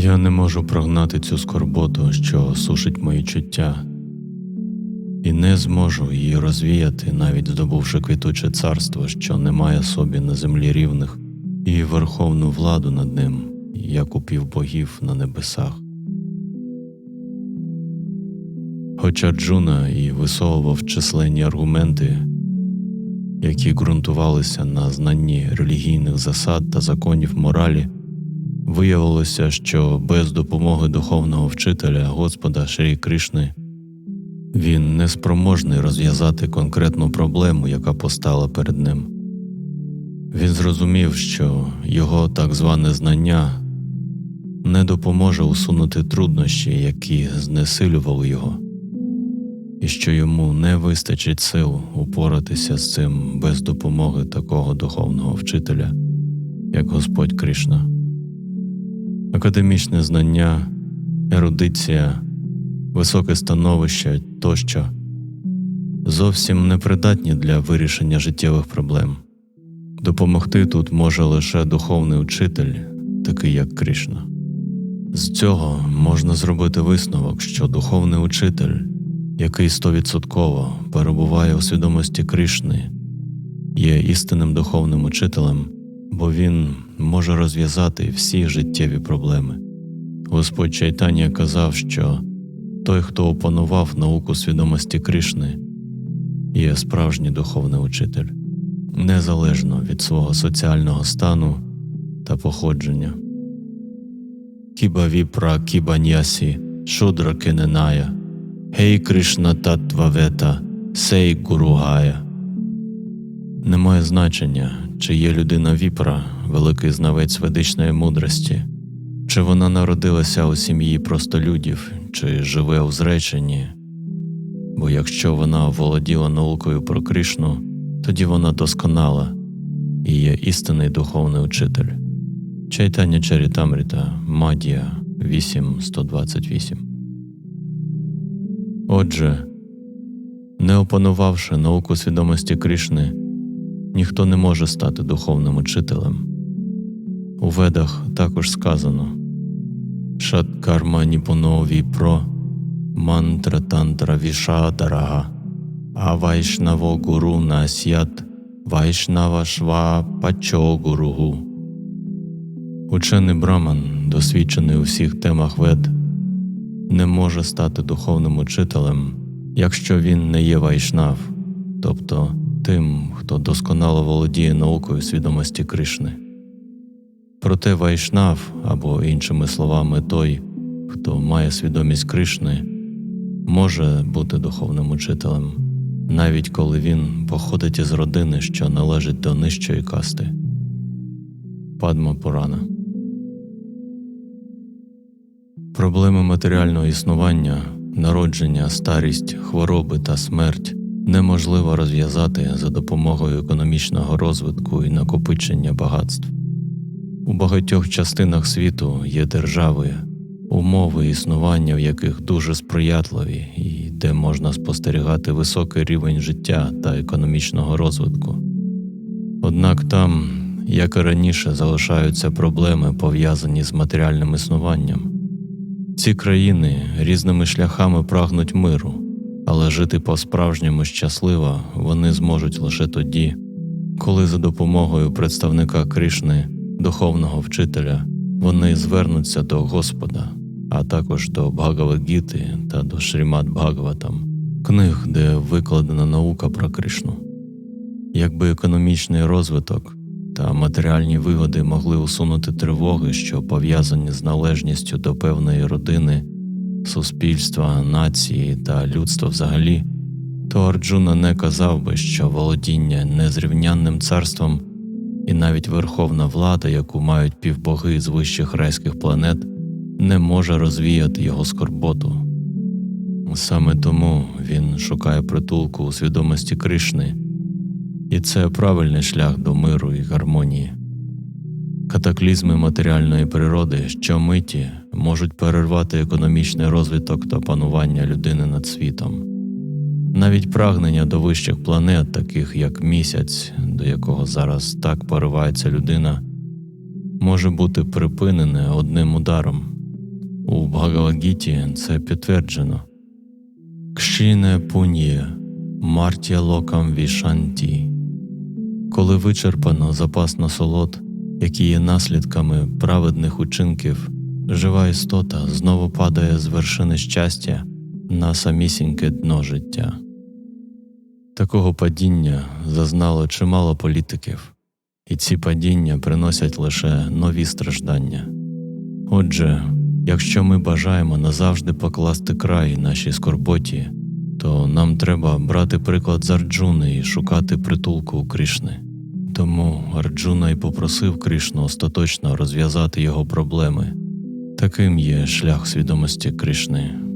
Я не можу прогнати цю скорботу, що сушить мої чуття, і не зможу її розвіяти, навіть здобувши квітуче царство, що не має собі на землі рівних, і верховну владу над ним, як у півбогів на небесах. Хоча Джуна і висовував численні аргументи, які ґрунтувалися на знанні релігійних засад та законів моралі, виявилося, що без допомоги духовного вчителя Господа Шрі Кришни він не спроможний розв'язати конкретну проблему, яка постала перед ним. Він зрозумів, що його так зване знання не допоможе усунути труднощі, які знесилювали його і що йому не вистачить сил упоратися з цим без допомоги такого духовного вчителя, як Господь Кришна. Академічне знання, ерудиція, високе становище тощо зовсім не придатні для вирішення життєвих проблем. Допомогти тут може лише духовний учитель, такий як Кришна. З цього можна зробити висновок, що духовний учитель який стовідсотково перебуває у свідомості Кришни, є істинним духовним учителем, бо він може розв'язати всі життєві проблеми. Господь Чайтанія казав, що той, хто опанував науку свідомості Кришни, є справжній духовний учитель, незалежно від свого соціального стану та походження. Кіба віпра кіба ньясі, шудра киненая – Гей Кришна Таттвавета, Сей Гуругая. Немає значення, чи є людина віпра, великий знавець ведичної мудрості, чи вона народилася у сім'ї простолюдів, чи живе у зреченні. Бо якщо вона володіла наукою про Кришну, тоді вона досконала і є істинний духовний учитель. Чайтання Чарітамріта, Мадія 8.128 Отже, не опанувавши науку свідомості Кришни, ніхто не може стати духовним учителем. У ведах також сказано Шаткарма Ніпунові про мантра тантра вішадарага, а вайшнаво гуру насят вайшнава шва пачо гуругу. Учений Браман, досвідчений у всіх темах вед не може стати духовним учителем, якщо він не є вайшнав, тобто тим, хто досконало володіє наукою свідомості Кришни. Проте вайшнав, або, іншими словами, той, хто має свідомість Кришни, може бути духовним учителем, навіть коли він походить із родини, що належить до нижчої касти. Падма Пурана Проблеми матеріального існування, народження, старість, хвороби та смерть неможливо розв'язати за допомогою економічного розвитку і накопичення багатств. У багатьох частинах світу є держави, умови існування, в яких дуже сприятливі і де можна спостерігати високий рівень життя та економічного розвитку. Однак там, як і раніше, залишаються проблеми пов'язані з матеріальним існуванням. Ці країни різними шляхами прагнуть миру, але жити по-справжньому щасливо вони зможуть лише тоді, коли за допомогою представника Кришни, духовного вчителя, вони звернуться до Господа, а також до Бхагавагіти та до Шрімат Бхагаватам, книг, де викладена наука про Кришну. Якби економічний розвиток та матеріальні вигоди могли усунути тривоги, що пов'язані з належністю до певної родини, суспільства, нації та людства взагалі, то Арджуна не казав би, що володіння незрівнянним царством і навіть верховна влада, яку мають півбоги з вищих райських планет, не може розвіяти його скорботу. Саме тому він шукає притулку у свідомості Кришни. І це правильний шлях до миру і гармонії. Катаклізми матеріальної природи, що миті можуть перервати економічний розвиток та панування людини над світом. Навіть прагнення до вищих планет, таких як місяць, до якого зараз так поривається людина, може бути припинене одним ударом, У Бхагавагіті це підтверджено. Кшіне пунє, мартія локам вішанті. Коли вичерпано запас насолод, які є наслідками праведних учинків, жива істота знову падає з вершини щастя на самісіньке дно життя. Такого падіння зазнало чимало політиків, і ці падіння приносять лише нові страждання. Отже, якщо ми бажаємо назавжди покласти край нашій скорботі, то нам треба брати приклад з Арджуни і шукати притулку у Кришни. Тому Арджуна й попросив Кришну остаточно розв'язати його проблеми. Таким є шлях свідомості Кришни